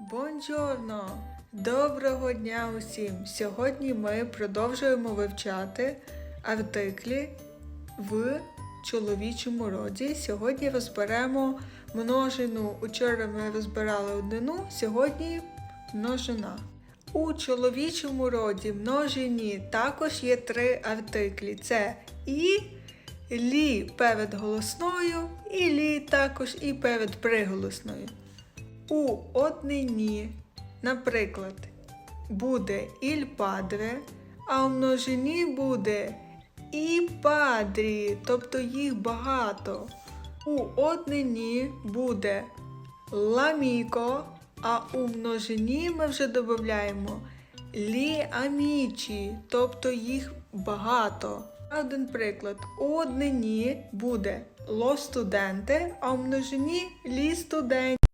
Бонджорно! Доброго дня усім! Сьогодні ми продовжуємо вивчати артиклі в чоловічому роді. Сьогодні розберемо множину. Учора ми розбирали однину, сьогодні множина. У чоловічому роді множині також є три артиклі: це і, лі перед голосною, і лі також і перед приголосною. У однині, наприклад, буде іль падре, а у множині буде і падрі, тобто їх багато. У однині буде ламіко, а у множині ми вже додаємо лі амічі, тобто їх багато. Один приклад. У однині буде ло студенти, а у множині лі студенти.